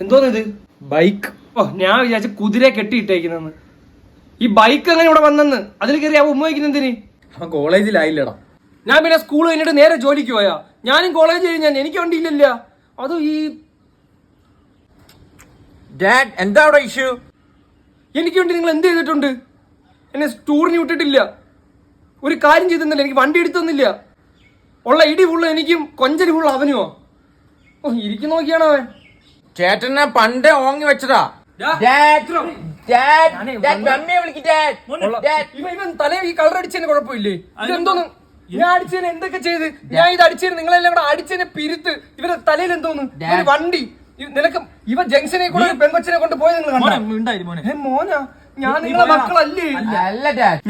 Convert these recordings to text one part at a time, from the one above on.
എന്തോന്ന് ഇത്? ബൈക്ക്. ഓ ഞാൻ വിചാരിച്ച കുതിര കെട്ടിയിട്ടേക്കുന്നെന്ന്. ഈ ബൈക്ക് അങ്ങനെ ഇവിടെ വന്നെന്ന്? അതിൽ കയറി അവ ഉമ്മയ്ക്കുന്ന എന്തിന്? അവൻ കോളേജിലായില്ലടാ. ഞാൻ പിന്നെ സ്കൂൾ കഴിഞ്ഞിട്ട് നേരെ ജോലിക്ക് പോയാ? ഞാനും കോളേജ് കഴിഞ്ഞാൽ എനിക്ക് വണ്ടി ഇല്ലല്ല. അതും ഈ ഡാഡ് എന്താ അവിടെ ഇഷ്യൂ എനിക്ക് വേണ്ടി നിങ്ങൾ എന്ത് ചെയ്തിട്ടുണ്ട്? എന്നെ ടൂറിന് വിട്ടിട്ടില്ല. ഒരു കാര്യം ചെയ്തെന്നില്ല എനിക്ക് വണ്ടി എടുത്തൊന്നില്ല ഉള്ള ഇടി ഫുള്ള് എനിക്കും കൊഞ്ചരി ഫുള്ള് അവനുമോ. ഓ ഇരിക്കും നോക്കിയാണോ അവൻ? ചേട്ടനെ പണ്ടേ ഓങ്ങി വെച്ചതാ. ഇവൻ തലേ ഈ കളർ അടിച്ചതിന് കുഴപ്പമില്ലേ? ഇതെന്തോന്ന്? ഞാൻ അടിച്ചതിന് എന്തൊക്കെ ചെയ്ത്? ഞാൻ ഇത് അടിച്ചതിന് നിങ്ങളെല്ലാം കൂടെ അടിച്ചതിനെ പിരുത്ത് ഇവരുടെ തലയിൽ എന്തോന്ന്? വണ്ടി. നിനക്ക് ഇവ ജംഗ്ഷനെ കൂടെ പെൺകൊച്ചിനെ കൊണ്ട് പോയത് നിങ്ങൾ കണ്ടോ? മോനാ ഞാൻ നിങ്ങളെ മക്കളല്ലേ?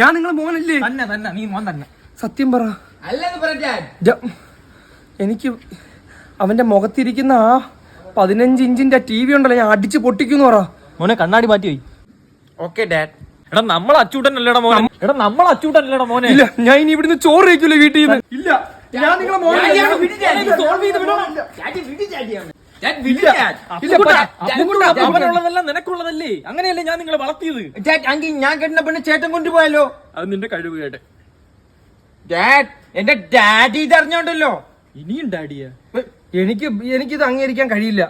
ഞാൻ നിങ്ങളെ മോനല്ലേ? തന്നെ തന്നെ നീ മോൻ തന്നെ. സത്യം പറ. അല്ലെന്ന് പറ ഡാഡ് എനിക്ക് അവന്റെ മുഖത്തിരിക്കുന്ന ആ പതിനഞ്ച് ഇഞ്ചിന്റെ ടി വി ഉണ്ടല്ലോ ഞാൻ അടിച്ച് പൊട്ടിക്കുന്നു പറ. മോനെ കണ്ണാടി മാറ്റി പോയി ഓക്കെ ഡാഡ്. എടാ നമ്മൾ അച്ചൂട്ടൻ അല്ലടാ മോനെ എടാ നമ്മൾ അച്ചൂട്ടൻ അല്ലടാ മോനെ. ഇല്ല ഞാൻ ഇനി ഇവിടുന്ന് ചോറ് കഴിക്കില്ല വീട്ടിൽ നിന്ന്? ഇല്ല ഞാൻ നിങ്ങളെ മോനെ അവനുള്ളതല്ല നിനക്കുള്ളതല്ലേ. അങ്ങനെയല്ലേ ഞാൻ നിങ്ങളെ വളർത്തിയത്? ഞാൻ കെട്ടുന്ന പെണ്ണ് ചേട്ടൻ കൊണ്ടുപോയല്ലോ അത് നിന്റെ കഴിവ് കേട്ടെ. ഡാഡ് എന്റെ ഡാഡി ഇത് ഇനിയും ഡാഡിയ? എനിക്ക് എനിക്കിത് അംഗീകരിക്കാൻ കഴിയില്ല.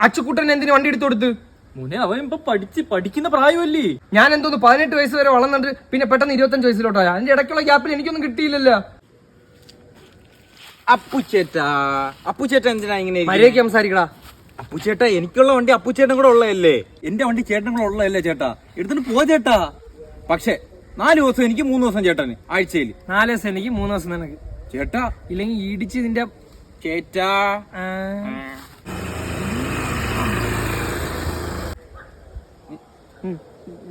അച്ചുക്കുട്ടൻ എന്തിനു വണ്ടി എടുത്തു കൊടുത്ത്? മുനെ അവൻ ഇപ്പൊ പഠിച്ച് പഠിക്കുന്ന പ്രായമല്ലേ? ഞാൻ എന്തോന്ന് പതിനെട്ട് വയസ്സ് വരെ വളർന്നിട്ട് പിന്നെ പെട്ടെന്ന് ഇരുപത്തഞ്ച് വയസ്സിലോട്ടായ? അതിന്റെ ഇടയ്ക്കുള്ള ഗ്യാപ്പിൽ എനിക്കൊന്നും കിട്ടിയില്ലല്ലോ. അപ്പുച്ചേട്ടാ അപ്പുച്ചേട്ട എന്തിനാ ഇങ്ങനെ മര്യാദയ്ക്ക് സംസാരിക്കടാ. അപ്പുച്ചേട്ട എനിക്കുള്ള വണ്ടി അപ്പുച്ചേട്ടൻ കൂടെ ഉള്ളതല്ലേ? എന്റെ വണ്ടി ചേട്ടൻ കൂടെ ഉള്ളതല്ലേ ചേട്ടാ? എടുത്തിട്ട് പോ ചേട്ടാ. പക്ഷേ നാല് ദിവസം എനിക്ക് മൂന്ന് ദിവസം ചേട്ടന് ആഴ്ചയിൽ നാല് ദിവസം എനിക്ക് മൂന്ന് ദിവസം നിനക്ക് ചേട്ടാ ഇല്ലെങ്കിൽ ഇടിച്ച് ഇതിന്റെ ചേട്ടാ.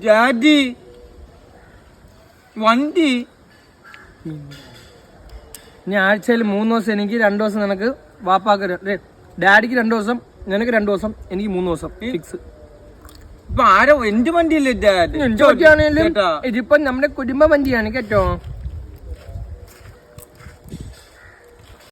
ജാതി വണ്ടി. ഇനി ആഴ്ചയിൽ മൂന്ന് ദിവസം എനിക്ക് രണ്ടു ദിവസം നിനക്ക് വാപ്പാക്ക് ഡാഡിക്ക് രണ്ടു ദിവസം നിനക്ക് രണ്ടു ദിവസം എനിക്ക് മൂന്ന് ദിവസം ഫിക്സ് ഇപ്പൊ ആരോ എന്റെ വണ്ടിയല്ലേ ഇതിപ്പം നമ്മുടെ കുടുംബ വണ്ടിയാണ് കേട്ടോ.